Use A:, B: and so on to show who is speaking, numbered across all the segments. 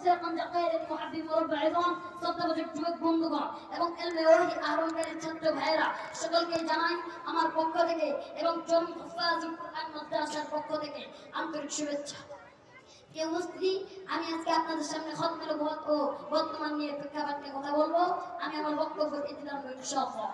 A: সিরাকান জাকায়ের মুহাব্বিব মুরব্বা ইযম সত্তাবজক যুবক বন্ধুগণ এবং এলমে ওয়াহি আহরণকারী ছাত্র ভাইয়েরা সকলকে জানাই আমার পক্ষ থেকে এবং চরম হুফাজুল কুরআন মাদ্রাসার পক্ষ থেকে আন্তরিক শুভেচ্ছা। কে উপস্থিতি? আমি আজকে আপনাদের সামনে খতমের বহত ও বর্তমান নিয়ে প্রেক্ষাপট নিয়ে কথা বলব। আমি আমার বক্তব্য ইতিদার করব ইনশাআল্লাহ।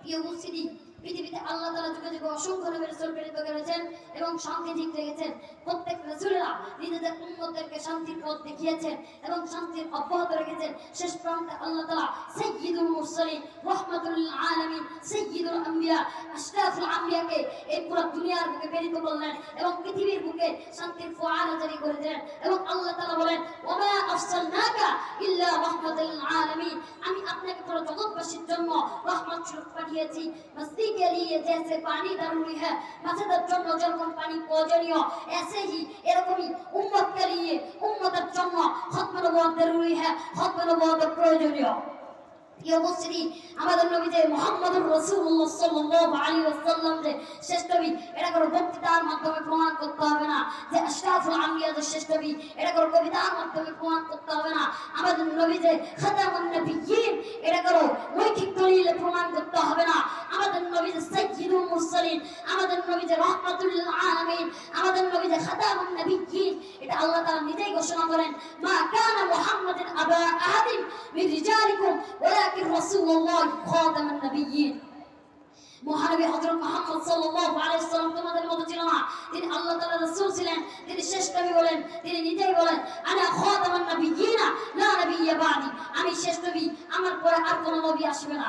A: প্রিয় উপস্থিতি? পৃথিবীতে আল্লাহ তাআলা যুগে যুগে অসংখ্য নবী রাসূল প্রেরিত করেছেন এবং শান্তি ঠিক রেখেছেন। প্রত্যেক রাসূলেরা নিজেদের উম্মতদেরকে শান্তির পথ দেখিয়েছেন এবং শান্তির অব্যাহত রেখেছেন। শেষ প্রান্তে আল্লাহ তাআলা সাইয়্যিদুল মুরসালিন রাহমাতুল লিল আলামিন সাইয়্যিদুল আম্বিয়া, আশরাফুল আম্বিয়াকে এই পুরো দুনিয়ার বুকে প্রেরিত করলেন এবং পৃথিবীর বুকে শান্তির ফোয়ারা জারি করে দিলেন এবং আল্লাহ তাআলা বলেন, ওমা আরসালনাকা ইল্লা রাহমাতাল লিল আমি আপনাকে পুরো জগৎবাসীর জন্য রহমত স্বরূপ পাঠিয়েছি। মস্তি কে লিয়ে জেসে পানি জরুরি হ্যায় মাছেদের জন্য যেরকম পানি প্রয়োজনীয় ऐसे ही এরকমই উম্মত কে লিয়ে উম্মতের জন্য খতম নবুয়ত জরুরি হ্যায় খতম নবুয়ত প্রয়োজনীয় প্রিয় উপস্থিতি আমাদের নবী যে মোহাম্মদুর রাসূলুল্লাহ সাল্লাল্লাহু আলাইহি ওয়াসাল্লাম যে শ্রেষ্ঠ নবী এটা কোনো বক্তৃতার মাধ্যমে প্রমাণ করতে হবে না যে আশরাফুল আম্বিয়া যে শ্রেষ্ঠ নবী এটা কোনো কবিতার মাধ্যমে প্রমাণ করতে হবে না আমাদের নবী যে খাতামুন নবিয়্যিন এটা কোনো মৌখিক দলিলে প্রমাণ করতে হবে না আমাদের নবী যে সাইয়্যিদুল মুরসালিন আমাদের নবী যে রাহমাতুল আলামিন, আমাদের নবী যে খাতামুন নবিয়্যিন, এটা আল্লাহ তাআলা নিজেই ঘোষণা করেন, মা কানা মুহাম্মাদিন আবা আহাদিন মিন রিজালিকুম, ওয়ালাকিন রাসূলুল্লাহ খাতামুন নবিয়্যিন। মহানবী হযরত মুহাম্মদ সাল্লাল্লাহু আলাইহি ওয়াসাল্লাম তোমাদের মতো ছিল না। তিনি আল্লাহ তাআলার রাসূল ছিলেন, তিনি শেষ নবী বলেন, তিনি নিজেই বলেন আনা খাতামুন নবিয়্যিনা, লা নবিয়্যা বাদি। আমি শেষ নবী, আমার পরে আর কোনো নবী আসবে না।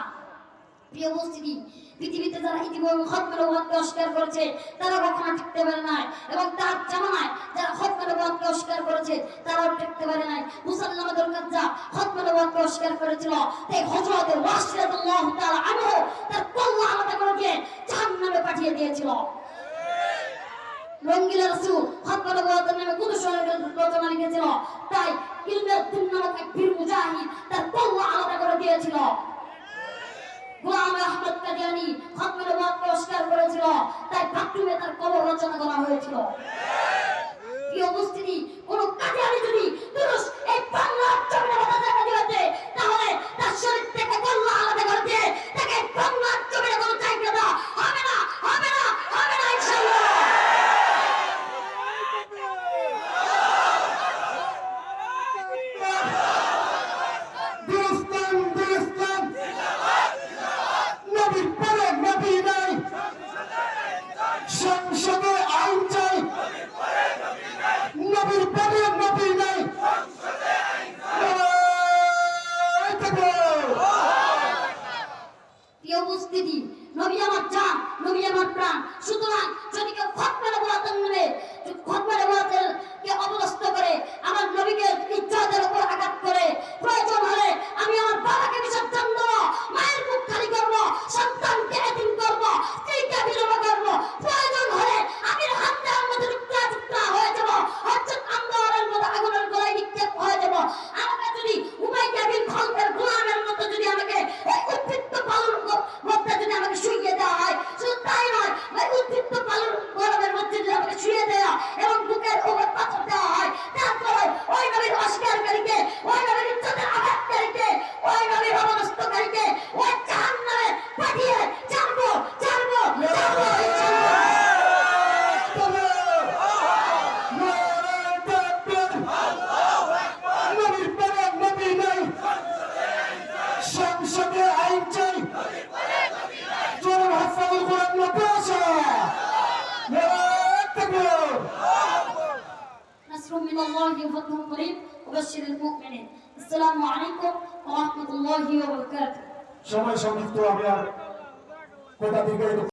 A: প্রিয় উপস্থিতি পৃথিবীতে যারা ইতিপূর্বে খতমের নবুয়তকে অস্বীকার করেছে, তারা কখনো টিকতে পারে নাই। এবং তার জামানায় যারা খতমের নবুয়তকে অস্বীকার করেছে, তারাও টিকতে পারে নাই। মুসাল্লামাদের কাজা খতমের নবুয়তকে অস্বীকার করেছিল। তাই হযরত রাশিদাল্লাহু তাআলা আনহু তার কল্লা আলাদা করে দিয়ে জাহান্নামে পাঠিয়ে দিয়েছিল। রঙ্গিলা রাসূল খতমের নবুয়তের নামে কুতুব শরীফের রচনা লিখেছিল তাই ইলমে দিন নামক এক বীর মুজাহিদ তার কল্লা আলাদা করে দিয়েছিল। গোলাম আহমদ কাদিয়ানি খতমের নবুয়তকে করেছিল তাই বাথরুমে তার কবর রচনা করা হয়েছিল প্রিয় উপস্থিতি কোন কাদিয়ানি যদি তুরস্ক এই বাংলার জমিনে বাধা দেখা দিয়েছে তাহলে তার শরীর থেকে কল্লা আলাদা করে দিয়ে তাকে বাংলার জমিনে কোনো জায়গা দেওয়া হবে না হবে না হবে না ইনশাআল্লাহ
B: দুরুস্তান দুরুস্তান নবীর পরে নবী নাই সংসদে আইন চাই নবীর পরে নবী নাই নারায় তাকবীর।
A: উপস্থিতি নবী আমার জান নবী আমার প্রাণ। সুতরাং যদি কেউ খতমে নবুয়তের নামে খতমে نصر من الله وفضل قريب وبشر المؤمنين السلام عليكم ورحمة الله وبركاته
B: সময় সংক্ষিপ্ত আমি আর কথা দীর্ঘায়িত